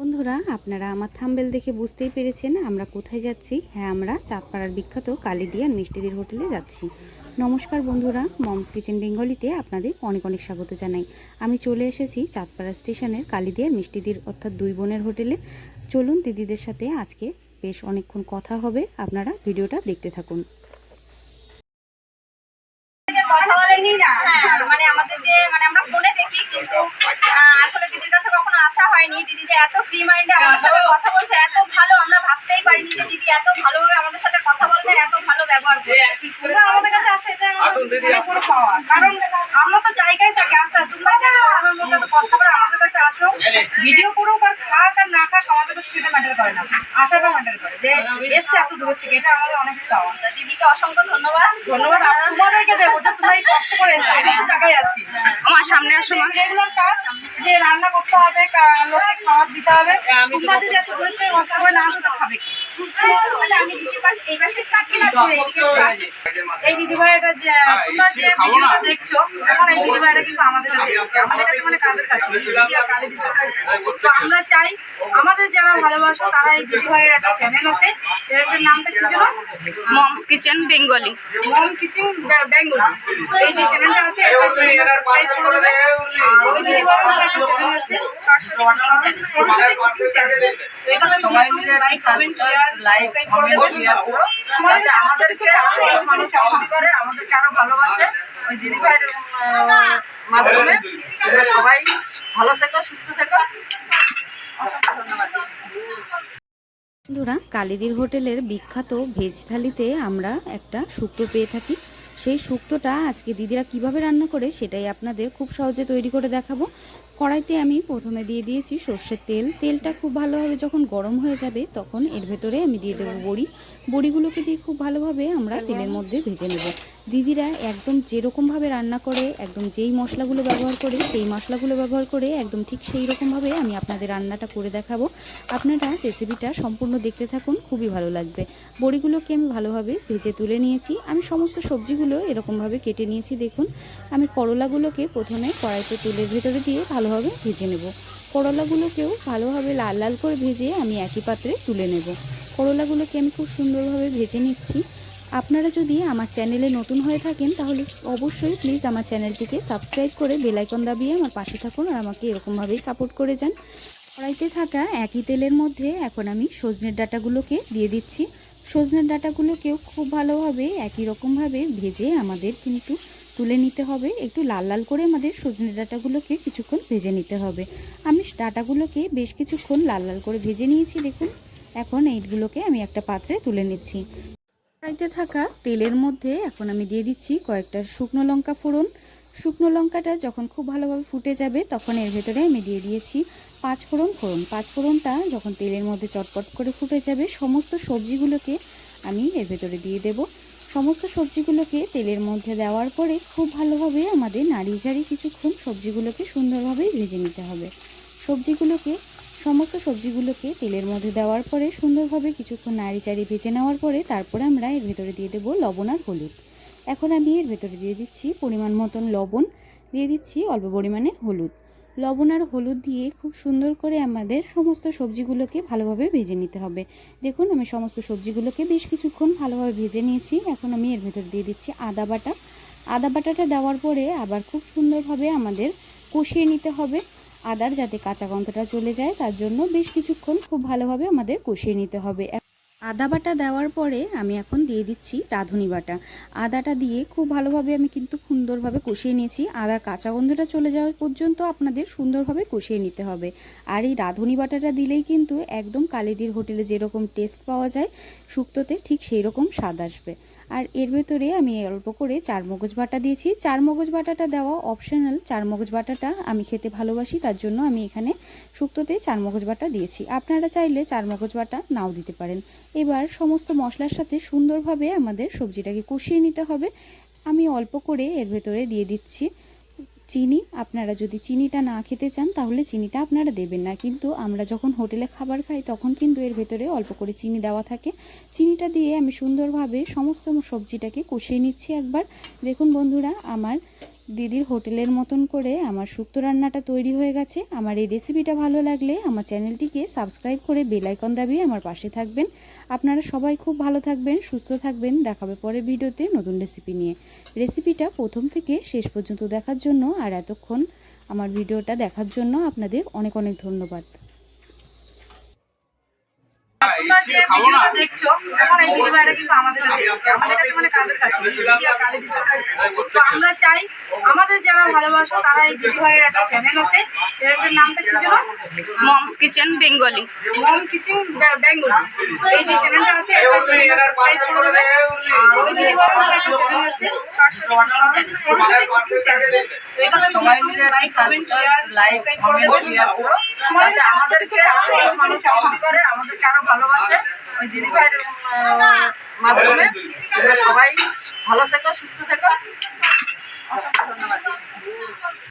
বন্ধুরা, আপনারা আমার থাম্বেল দেখে বুঝতেই পেরেছেন আমরা কোথায় যাচ্ছি। হ্যাঁ আমরা চাঁদপাড়ার বিখ্যাত কালিদিয়ার মিষ্টিদির হোটেলে যাচ্ছি। নমস্কার বন্ধুরা, মমস কিচেন বেঙ্গলিতে আপনাদের অনেক অনেক স্বাগত জানাই। আমি চলে এসেছি চাঁদপাড়া স্টেশনের কালিদিয়ার মিষ্টিদির অর্থাৎ দুই বোনের হোটেলে। চলুন দিদিদের সাথে আজকে বেশ অনেকক্ষণ কথা হবে। আপনারা ভিডিওটা দেখতে থাকুন। মানে আমাদের যে মানে আমরা ফোনে দেখি কিন্তু আসলে দিদির কাছে কখনো আসা হয়নি। দিদি যে এত ফ্রি মাইন্ডে আমাদের সাথে কথা বলছে এত ভালো আমরা ভাবতেই পারিনি যে দিদি এত ভালোভাবে আমাদের সাথে কথা বলবে এত ভালো ব্যবহার করবে আমাদের কাছে আসে এটা আমাদের পাওয়া। কারণ আমরা তো জায়গায় থাকি আসতে তোমরা যে আমার মতো এত কষ্ট করে আমাদের কাছে আসো ভিডিও করুক আর খাক আর না খাক আমাদের তো সেটা ম্যাটার করে না। আশাটা ম্যাটার করে যে এসছে এত দূর থেকে এটা আমাদের অনেক পাওয়া দিদিকে অসংখ্য ধন্যবাদ। ধন্যবাদ তোমাদেরকে দেবো তোমরা এই কষ্ট করে এসে আমি তো জায়গায় আছি। আমার সামনে আসো রেগুলার কাজ যে রান্না করতে হবে লোককে খাবার দিতে হবে তোমরা যদি এত কষ্ট করে না তো খাবে। আমি দিদির পাশে এই পাশে থাকি না তো এইদিকে থাকি। দিদিভাইটা যে তোমরা যে ভিডিওটা দেখছ এখন এই দিদিভাইটা কিন্তু আমাদের কাছে এসেছে। আমাদের কাছে মানে কাদের কাছে। তো আমরা চাই আমাদের যারা ভালোবাসো তারা এই দিদিভাইয়ের একটা চ্যানেল আছে। চ্যানেলটার নামটা কি ছিল moms kitchen Bengali mom kitchen Bengali এই যে চ্যানেলটা আছে এটা সাবস্ক্রাইব করে। এটাতে সবাই ভালো থেকো সুস্থ থেকো বন্ধুরা, কালিদির হোটেলের বিখ্যাত ভেজ থালিতে আমরা একটা শুক্তো পেয়ে থাকি। সেই শুক্তটা আজকে দিদিরা কীভাবে রান্না করে সেটাই আপনাদের খুব সহজে তৈরি করে দেখাবো। কড়াইতে আমি প্রথমে দিয়ে দিয়েছি সর্ষের তেল। তেলটা খুব ভালোভাবে যখন গরম হয়ে যাবে তখন এর ভেতরে আমি দিয়ে দেবো বড়ি। বড়িগুলোকে দিয়ে খুব ভালোভাবে আমরা তেলের মধ্যে ভেজে নেব। দিদিরা একদম যেরকমভাবে রান্না করে, একদম যেই মশলাগুলো ব্যবহার করে, সেই মশলাগুলো ব্যবহার করে একদম ঠিক সেই রকমভাবে আমি আপনাদের রান্নাটা করে দেখাবো। আপনারা রেসিপিটা সম্পূর্ণ দেখতে থাকুন, খুবই ভালো লাগবে। বড়িগুলোকে আমি ভালোভাবে ভেজে তুলে নিয়েছি। আমি সমস্ত সবজিগুলো এরকমভাবে কেটে নিয়েছি, দেখুন। আমি করলাগুলোকে প্রথমে কড়াইতে তেলের ভেতরে দিয়ে ভালোভাবে ভেজে নেব। করলাগুলোকেও ভালোভাবে লাল লাল করে ভেজে আমি একই পাত্রে তুলে নেব। করলাগুলোকে আমি খুব সুন্দরভাবে ভেজে নিচ্ছি। আপনারা যদি আমার চ্যানেলে নতুন হয়ে থাকেন, তাহলে অবশ্যই প্লিজ আমার চ্যানেলটিকে সাবস্ক্রাইব করে বেলাইকন দাবিয়ে আমার পাশে থাকুন আর আমাকে এরকমভাবেই সাপোর্ট করে যান। কড়াইতে থাকা একই তেলের মধ্যে এখন আমি সজনের ডাটাগুলোকে দিয়ে দিচ্ছি। সজনের ডাটাগুলোকেও খুব ভালোভাবে একই রকমভাবে ভেজে আমাদের কিন্তু তুলে নিতে হবে। একটু লাল লাল করে আমাদের সজনে ডাটাগুলোকে কিছুক্ষণ ভেজে নিতে হবে। আমি ডাটাগুলোকে বেশ কিছুক্ষণ লাল লাল করে ভেজে নিয়েছি, দেখুন। এখন এইগুলোকে আমি একটা পাত্রে তুলে নিচ্ছি। কড়াইতে থাকা তেলের মধ্যে এখন আমি দিয়ে দিচ্ছি কয়েকটা শুকনো লঙ্কা ফোড়ন। শুকনো লঙ্কাটা যখন খুব ভালোভাবে ফুটে যাবে, তখন এর ভেতরে আমি দিয়ে দিয়েছি পাঁচ ফোড়ন ফোড়ন। পাঁচ ফোড়নটা যখন তেলের মধ্যে চটপট করে ফুটে যাবে, সমস্ত সবজিগুলোকে আমি এর ভেতরে দিয়ে দেব। সমস্ত সবজিগুলোকে তেলের মধ্যে দেওয়ার পরে খুব ভালোভাবে আমাদের নাড়িয়ে চাড়িয়ে কিছুক্ষণ সবজিগুলোকে সুন্দরভাবে ভেজে নিতে হবে। সবজিগুলোকে সমস্ত সবজিগুলোকে তেলের মধ্যে দেওয়ার পরে সুন্দরভাবে কিছুক্ষণ নাড়ি চাড়ি ভেজে নেওয়ার পরে তারপরে আমরা এর ভেতরে দিয়ে দেবো লবণ আর হলুদ। এখন আমি এর ভেতরে দিয়ে দিচ্ছি পরিমাণ মতন লবণ, দিয়ে দিচ্ছি অল্প পরিমাণে হলুদ। লবণ আর হলুদ দিয়ে খুব সুন্দর করে আমাদের সমস্ত সবজিগুলোকে ভালোভাবে ভেজে নিতে হবে। দেখুন, আমি সমস্ত সবজিগুলোকে বেশ কিছুক্ষণ ভালোভাবে ভেজে নিয়েছি। এখন আমি এর ভেতর দিয়ে দিচ্ছি আদা বাটা। আদা বাটাটা দেওয়ার পরে আবার খুব সুন্দরভাবে আমাদের কষিয়ে নিতে হবে। আদার যাতে কাঁচা গন্ধটা চলে যায়, তার জন্য বেশ কিছুক্ষণ খুব ভালোভাবে আমাদের কষিয়ে নিতে হবে। আদা বাটা দেওয়ার পরে আমি এখন দিয়ে দিচ্ছি রাঁধুনি বাটা। আদাটা দিয়ে খুব ভালোভাবে আমি কিন্তু সুন্দরভাবে কষিয়ে নিয়েছি। আদার কাঁচা গন্ধটা চলে যাওয়া পর্যন্ত আপনাদের সুন্দরভাবে কষিয়ে নিতে হবে। আর এই রাঁধুনি বাটাটা দিলেই কিন্তু একদম কালিদির হোটেলে যেরকম টেস্ট পাওয়া যায় শুক্তোতে ঠিক সেই রকম স্বাদ আসবে। আর এর ভেতরে আমি অল্প করে চার মগজ বাটা দিয়েছি। চার মগজ বাটাটা দেওয়া অপশনাল চার মগজ বাটাটা আমি খেতে ভালোবাসি, তার জন্য আমি এখানে শুক্তোতে চার মগজ বাটা দিয়েছি। আপনারা চাইলে চার মগজ বাটা নাও দিতে পারেন। এবার সমস্ত মশলার সাথে সুন্দরভাবে আমাদের সবজিটাকে কষিয়ে নিতে হবে। আমি অল্প করে এর ভেতরে দিয়ে দিচ্ছি। চিনি, আপনারা যদি চিনিটা না খেতে চান, তাহলে চিনিটা আপনারা দেবেন না। কিন্তু আমরা যখন হোটেলে খাবার খাই, তখন কিন্তু এর ভেতরে অল্প করে চিনি দেওয়া থাকে। চিনিটা দিয়ে আমি সুন্দরভাবে সমস্ত সবজিটাকে কষিয়ে নিচ্ছি একবার। দেখুন বন্ধুরা, আমার দিদির হোটেলের মতন করে আমার শুক্তো রান্নাটা তৈরি হয়ে গেছে। আমার এই রেসিপিটা ভালো লাগলে আমার চ্যানেলটিকে সাবস্ক্রাইব করে বেলাইকন দাবিয়ে আমার পাশে থাকবেন। আপনারা সবাই খুব ভালো থাকবেন, সুস্থ থাকবেন। দেখাবে পরে ভিডিওতে নতুন রেসিপি নিয়ে। রেসিপিটা প্রথম থেকে শেষ পর্যন্ত দেখার জন্য আর এতক্ষণ আমার ভিডিওটা দেখার জন্য আপনাদের অনেক অনেক ধন্যবাদ। তোমরা যে ভিডিওটা দেখছ এখন এই দিদিভাইরা কিন্তু আমাদের কাছে এসেছে। আমাদের কাছে মানে কাদের কাছে। তো আমরা চাই আমাদের যারা ভালোবাসো তারা এই দিদিভাইয়ের একটা চ্যানেল আছে। চ্যানেলটার নামটা কি ছিল moms kitchen Bengali. Mom kitchen Bengal. এই যে চ্যানেলটা আছে সাবস্ক্রাইব করে দেবে আর ওই দিদিভাইয়ের একটা চ্যানেল আছে সরস্বতী কুকিং চ্যানেল তো এটাতে সবাই লাইক কমেন্ট শেয়ার লাইক করে। শেয়ার করো আমাদের মানে করে আমাদেরকে আরও ওই দিদিভাইয়ের মাধ্যমে। সবাই ভালো থেকো সুস্থ থেকো। ধন্যবাদ।